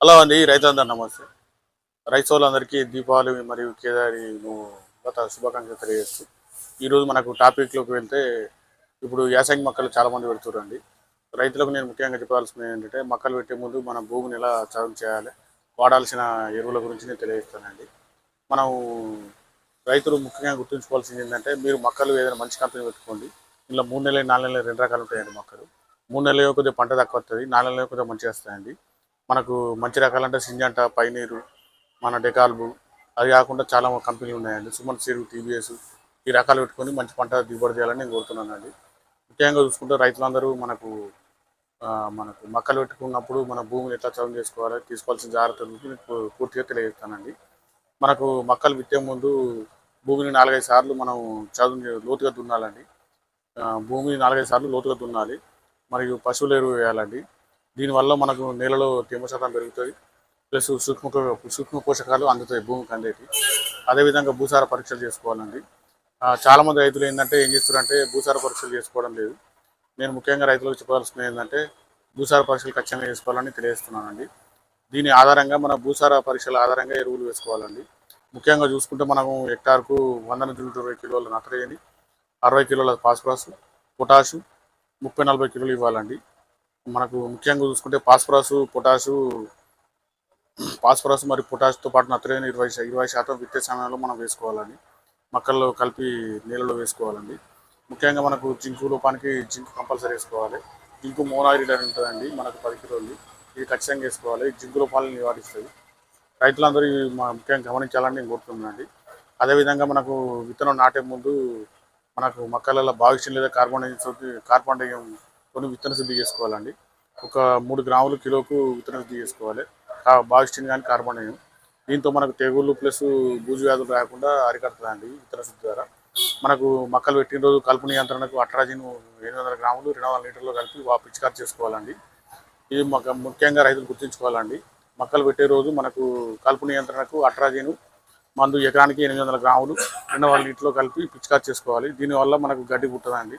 Hello అండి రైతులందరూ నమస్తే. రైతు వాళ్ళందరికీ దీపావళి మరియు కేదారి గత శుభాకాంక్షలు తెలియజేస్తూ ఈరోజు మనకు టాపిక్లోకి వెళ్తే ఇప్పుడు యాసంగి మొక్కలు చాలామంది పెడుతురండి రైతులకు నేను ముఖ్యంగా చెప్పాల్సింది ఏంటంటే మొక్కలు పెట్టే ముందు మన భూమిని ఎలా చదువు చేయాలి వాడాల్సిన ఎరువుల గురించి నేను తెలియజేస్తానండి. మనం రైతులు ముఖ్యంగా గుర్తుంచుకోవాల్సింది ఏంటంటే మీరు మొక్కలు ఏదైనా మంచి కంపెనీ పెట్టుకోండి ఇలా మూడు నెలలు నాలుగు నెలలు రెండు రకాలు ఉంటాయండి మొక్కలు. మూడు నెలలు కొద్దిగా పంట తక్కువ వస్తుంది నాలుగు నెలలు కొద్దిగా మంచిగా వస్తాయండి. మనకు మంచి రకాలంటే సింజంట పైనీరు మన డెకాల్బు అది కాకుండా చాలా కంపెనీలు ఉన్నాయండి. సుమన్ సీరు టీబీఎస్ ఈ రకాలు పెట్టుకొని మంచి పంట దిగుబడి చేయాలని నేను కోరుతున్నానండి. ముఖ్యంగా చూసుకుంటే రైతులందరూ మనకు మనకు మొక్కలు పెట్టుకున్నప్పుడు మన భూమిని ఎట్లా చదువు చేసుకోవాలి తీసుకోవాల్సిన జాగ్రత్తలు మీకు పూర్తిగా తెలియజేస్తానండి. మనకు మొక్కలు విత్తే ముందు భూమిని నాలుగైదు సార్లు మనం చదువు లోతుగా దున్నాలండి. భూమిని నాలుగైదు సార్లు లోతుగా దున్నాలి. మరియు పశువుల ఎరువు వేయాలండి. దీనివల్ల మనకు నేలలో తేమ శాతం పెరుగుతుంది. ప్లస్ సూక్ష్మ సూక్ష్మ పోషకాలు అందుతాయి భూమికి అందేటి అదేవిధంగా భూసార పరీక్షలు చేసుకోవాలండి. చాలామంది రైతులు ఏంటంటే ఏం చేస్తారంటే భూసార పరీక్షలు చేసుకోవడం లేదు. నేను ముఖ్యంగా రైతులకు చెప్పాల్సింది ఏంటంటే భూసార పరీక్షలు ఖచ్చితంగా చేసుకోవాలని తెలియజేస్తున్నానండి. దీని ఆధారంగా మన భూసార పరీక్షల ఆధారంగా ఎరువులు వేసుకోవాలండి. ముఖ్యంగా చూసుకుంటే మనము హెక్టార్కు వంద నుంచి నూట ఇరవై కిలోల నత్రజని అరవై కిలోల ఫాస్ఫరస్ పొటాషు ముప్పై నలభై కిలోలు ఇవ్వాలండి. మనకు ముఖ్యంగా చూసుకుంటే ఫాస్ఫరస్ పొటాషు ఫాస్ఫరస్ మరియు పొటాష్తో పాటు నత్రజని ఇరవై ఇరవై శాతం విత్తే సమయంలో మనం వేసుకోవాలండి. మొక్కల్లో కలిపి నీళ్ళలో వేసుకోవాలండి. ముఖ్యంగా మనకు జింకు లోపానికి జింకు కంపల్సరీ వేసుకోవాలి. జింకు మోనాయిడ్ అని ఉంటుందండి మనకు పది కిలోలు. ఇది ఖచ్చితంగా వేసుకోవాలి. జింకు లోపాలను నివారిస్తుంది. రైతులందరూ ముఖ్యంగా గమనించాలని నేను కోరుతున్నానండి. అదేవిధంగా మనకు విత్తనం నాటే ముందు మనకు మొక్కలలో భావిష్యం లేదా కార్బన్ కార్బన్ కొన్ని విత్తన శుద్ధి చేసుకోవాలండి. ఒక మూడు గ్రాములు కిలోకు విత్తన శుద్ధి చేసుకోవాలి. భావిష్యం కానీ కార్బన్ దీంతో మనకు తెగుళ్ళు ప్లస్ బూజు వ్యాధులు రాకుండా అరికడుతుందండి విత్తన శుద్ధి ద్వారా. మనకు మొక్కలు పెట్టిన రోజు కలుపు నియంత్రణకు అట్రాజిన్ ఎనిమిది వందల గ్రాములు రెండు వందల లీటర్లు కలిపి పిచికారు చేసుకోవాలండి. ఇది మొక్క ముఖ్యంగా రైతులు గుర్తుంచుకోవాలండి. మొక్కలు పెట్టే రోజు మనకు కలుపు నియంత్రణకు అట్రాజిన్ మందు ఎకరానికి ఎనిమిది వందల గ్రాములు రెండు వందల లీటర్లు కలిపి పిచికారు చేసుకోవాలి. దీనివల్ల మనకు గడ్డి పుట్టదండి.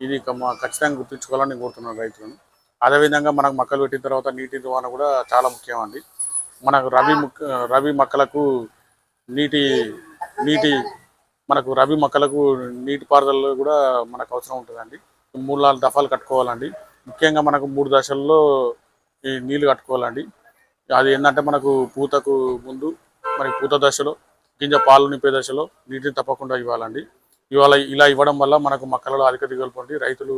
ఇది ఖచ్చితంగా గుర్తుంచుకోవాలని కోరుతున్నాను రైతులను. అదేవిధంగా మనకు మొక్కలు పెట్టిన తర్వాత నీటి నిర్వహణ కూడా చాలా ముఖ్యం అండి మనకు రవి రవి మొక్కలకు నీటి నీటి మనకు రవి మొక్కలకు నీటి పారుదల కూడా మనకు అవసరం ఉంటుందండి. మూడు నాలుగు దఫాలు కట్టుకోవాలండి. ముఖ్యంగా మనకు మూడు దశల్లో ఈ నీళ్ళు కట్టుకోవాలండి. అది ఏంటంటే మనకు పూతకు ముందు మరి పూత దశలో గింజ పాలు నింపే దశలో నీటిని తప్పకుండా ఇవ్వాలండి. ఇవాళ ఇలా ఇవ్వడం వల్ల మనకు మొక్కలలో అధిక దిగులు పొంది రైతులు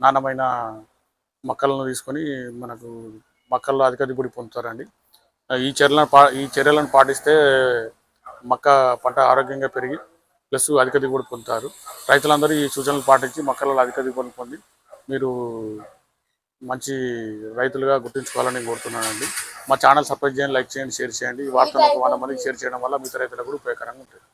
నాణ్యమైన మొక్కలను తీసుకొని మనకు మొక్కల్లో అధిక దిగుబడి పొందుతారండి. ఈ చర్యలను పా ఈ చర్యలను పాటిస్తే మొక్క పంట ఆరోగ్యంగా పెరిగి ప్లస్ అధిక దిగుబడి పొందుతారు. రైతులందరూ ఈ సూచనలు పాటించి మొక్కలలో అధిక దిగుబడి పొంది మీరు మంచి రైతులుగా గుర్తుంచుకోవాలని కోరుతున్నానండి. మా ఛానల్ సబ్స్క్రైబ్ చేయండి లైక్ చేయండి షేర్ చేయండి. ఈ వార్తలకు వంద మందికి షేర్ చేయడం వల్ల మిగతా రైతులకు కూడా ఉపయోగకరంగా ఉంటుంది.